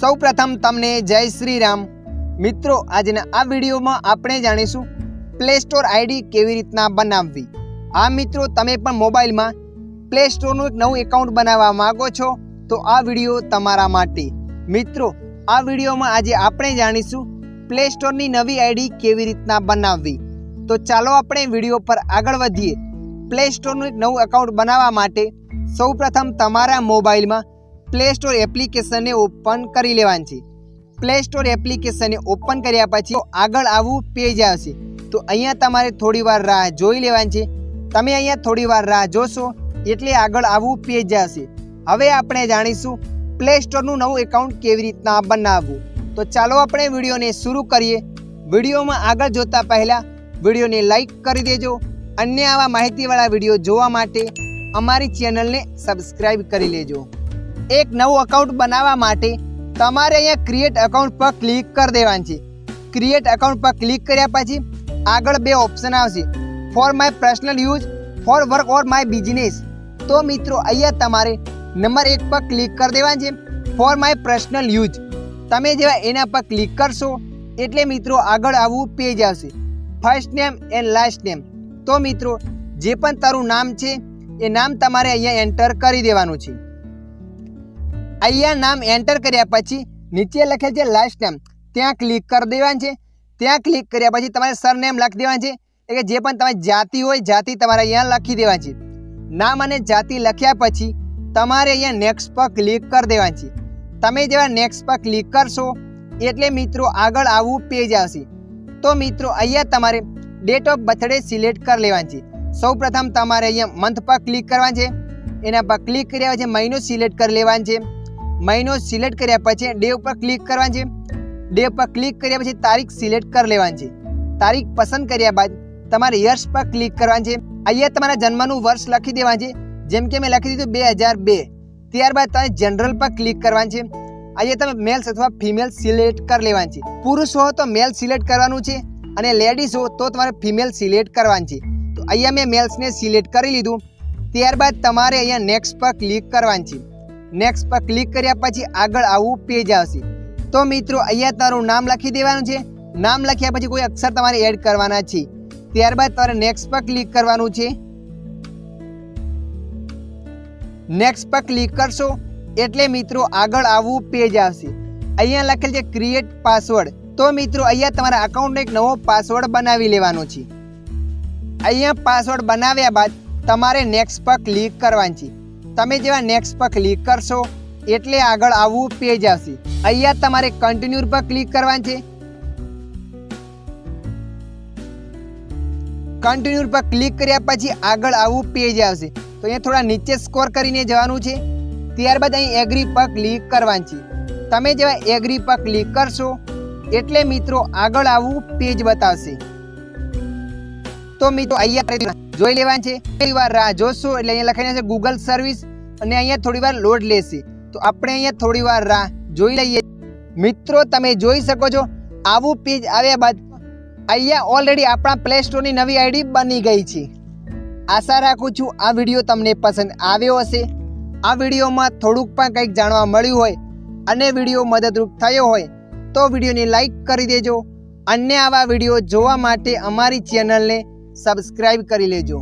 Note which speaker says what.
Speaker 1: સૌ પ્રથમ તમને જય શ્રી રામ મિત્રો, આજના આ વિડીયોમાં આપણે જાણીશું પ્લે સ્ટોર આઈડી કેવી રીતના બનાવવી. આ મિત્રો, તમે પણ મોબાઈલમાં પ્લે સ્ટોરનું એક નવું એકાઉન્ટ બનાવવા માગો છો, તો આ વીડિયો તમારા માટે. મિત્રો, આ વિડીયોમાં આજે આપણે જાણીશું પ્લે સ્ટોરની નવી આઈડી કેવી રીતના બનાવવી. તો ચાલો આપણે વીડિયો પર આગળ વધીએ. પ્લે સ્ટોરનું એક નવું એકાઉન્ટ બનાવવા માટે સૌપ્રથમ તમારા મોબાઈલમાં પ્લે સ્ટોર એપ્લિકેશનને ઓપન કરી લેવાની છે. પ્લે સ્ટોર એપ્લિકેશનને ઓપન કર્યા પછી આગળ આવું પેજ આવશે. તો અહીંયા તમારે થોડી વાર રાહ જોઈ લેવાની છે. તમે અહીંયા થોડી વાર રાહ જોશો એટલે આગળ આવું પેજ આવશે. હવે આપણે જાણીશું પ્લે સ્ટોરનું નવું એકાઉન્ટ કેવી રીતના બનાવવું. તો ચાલો આપણે વિડીયોને શરૂ કરીએ. વિડીયોમાં આગળ જોતા પહેલાં વિડીયોને લાઈક કરી દેજો અન્ય આવા માહિતીવાળા વીડિયો જોવા માટે અમારી ચેનલને સબસ્ક્રાઈબ કરી લેજો. એક નવું અકાઉન્ટ બનાવવા માટે તમારે અહીંયા ક્રિએટ અકાઉન્ટ પર ક્લિક કરી દેવાનું છે. ક્રિએટ અકાઉન્ટ પર ક્લિક કર્યા પછી આગળ બે ઓપ્શન આવશે. For my personal use for work or my business તો મિત્રો, અહીંયા તમારે નંબર એક પર ક્લિક કરી દેવાનું છે. ફોર માય પર્સનલ યુઝ તમે જેવા એના પર ક્લિક કરશો એટલે મિત્રો આગળ આવવું પેજ આવશે. First name and last name તો મિત્રો, જે પણ તારું નામ છે, એ નામ તમારે અહીંયા એન્ટર કરી દેવાનું છે. અહીંયા નામ એન્ટર કર્યા પછી નીચે લખેલ છે લાસ્ટ નેમ ત્યાં ક્લિક કરી દેવાનું છે. ત્યાં ક્લિક કર્યા પછી તમારે સરનેમ લખી દેવાનું છે. એટલે કે જે પણ તમારી જાતિ હોય, જાતિ તમારે અહીંયા લખી દેવાની છે. નામ અને જાતિ લખ્યા પછી તમારે અહીંયા નેક્સ્ટ પર ક્લિક કરી દેવાનું છે. તમે જેવા નેક્સ્ટ પર ક્લિક કરશો, એટલે મિત્રો આગળ આવું પેજ આવશે. તો મિત્રો અહીંયા તમારે ડેટ ઓફ બર્થડે સિલેક્ટ કરી લેવાની છે. સૌપ્રથમ તમારે અહીંયા મંથ પર ક્લિક કરવાનું છે. એના પર ક્લિક કર્યા પછી મહિનો સિલેક્ટ કરી લેવાનું છે. મહિનો સિલેક્ટ કર્યા પછી ડે ઉપર ક્લિક કરવાનું છે. ડે પર ક્લિક કર્યા પછી તારીખ સિલેક્ટ કરી લેવાની છે. તારીખ પસંદ કર્યા બાદ તમારે યર્સ પર ક્લિક કરવાની છે. અહીંયા તમારા જન્મનું વર્ષ લખી દેવાનું છે. જેમ કે મેં લખી દીધું બે હજાર બે. ત્યારબાદ તમે જનરલ પર ક્લિક કરવાનું છે. અહીંયા તમે મેલ્સ અથવા ફિમેલ સિલેક્ટ કરી લેવાની છે. પુરુષ હો તો મેલ સિલેક્ટ કરવાનું છે અને લેડીઝ હો તો તમારે ફિમેલ સિલેક્ટ કરવાની છે. તો અહીંયા મેં મેલ્સને સિલેક્ટ કરી લીધું. ત્યારબાદ તમારે અહીંયા નેક્સ્ટ પર ક્લિક કરવાની છે. નેક્સ્ટ પર ક્લિક કર્યા પછી આગળ આવું પેજ આવશે. તો મિત્રો, અહીંયા તારું નામ લખી દેવાનું છે. નામ લખ્યા પછી કોઈ અક્ષર તમારે એડ કરવાના છે. ત્યારબાદ તમારે નેક્સ્ટ પર ક્લિક કરવાનું છે. નેક્સ્ટ પર ક્લિક કરશો એટલે મિત્રો આગળ આવું પેજ આવશે. અહીંયા લખેલ છે ક્રિએટ પાસવર્ડ તો મિત્રો, અહીંયા તમારા અકાઉન્ટનો એક નવો પાસવર્ડ બનાવી લેવાનો છે. અહીંયા પાસવર્ડ બનાવ્યા બાદ તમારે નેક્સ્ટ પર ક્લિક કરવાની છે. તમે જેવા નેક્સ્ટ પર ક્લિક કરશો, એટલે આગળ આવવું પેજ આવશે. અહીંયા તમારે કન્ટિન્યુ પર ક્લિક કરવાનું છે. કન્ટિન્યુ પર ક્લિક કર્યા પછી આગળ આવવું પેજ આવશે. તો અહીંયા થોડા નીચે સ્કોર કરીને જવાનું છે. ત્યારબાદ અહીં એગ્રી પર ક્લિક કરવાનું છે. તમે જેવા એગ્રી પર ક્લિક કરશો, એટલે મિત્રો આગળ આવવું પેજ બતાવશે. તો મિત્રો અહીંયા જોઈ લેવાનું છે. કઈ વાર રાહ જોશો, એટલે અહીંયા લખાઈને છે ગૂગલ સર્વિસ અને અહીંયા થોડીવાર લોડ લેશે. તો આપણે અહીંયા થોડીવાર રાહ જોઈ લઈએ. મિત્રો, તમે જોઈ શકો છો, આવું પેજ આવ્યા બાદ અહીંયા ઓલરેડી આપણા પ્લે સ્ટોરની નવી આઈડી બની ગઈ છે. આશા રાખું છું આ વીડિયો તમને પસંદ આવ્યો હશે. આ વિડીયોમાં થોડુંક પણ કંઈક જાણવા મળ્યું હોય અને વીડિયો મદદરૂપ થયો હોય, તો વિડીયોને લાઈક કરી દેજો. અન્ય આવા વીડિયો જોવા માટે અમારી ચેનલને સબસ્ક્રાઈબ કરી લેજો.